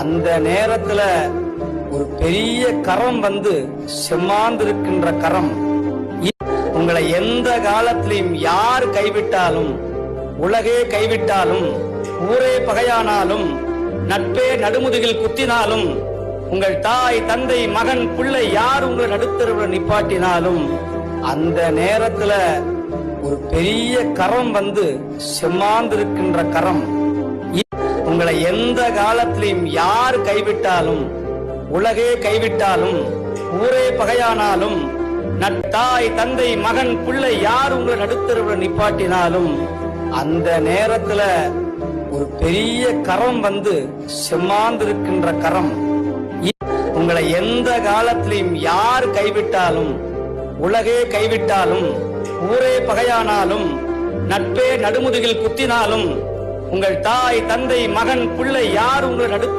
அந்த நேரத்துல ஒரு பெரிய கரம் வந்து செம்மாந்திருக்கின்ற கரம். உங்களை எந்த காலத்திலையும் யார் கைவிட்டாலும் உலகே கைவிட்டாலும் ஊரே பகையானாலும் நட்பே நடுமுதுகில் குத்தினாலும் உங்கள் தாய் தந்தை மகன் பிள்ளை யார் உங்களை நடுத்தருவில் நிப்பாட்டினாலும் அந்த நேரத்துல ஒரு பெரிய கரம் வந்து செம்மாந்திருக்கின்ற கரம். உங்களை எந்த காலத்திலையும் யார் கைவிட்டாலும் உலகே கைவிட்டாலும் ஊரே பகையானாலும் நட்டாய் தந்தை மகன் பிள்ளை யார் உங்களை நடுத்தருவில் நிப்பாட்டினாலும் அந்த நேரத்துல ஒரு பெரிய கரம் வந்து செம்மாந்திருக்கின்ற கரம். உங்களை எந்த காலத்திலையும் யார் கைவிட்டாலும் உலகே கைவிட்டாலும் ஊரே பகையானாலும் நட்பே நடுமுதுகில் குத்தினாலும் உங்கள் தாய் தந்தை மகன் பிள்ளை யார் உங்களை நடுத்த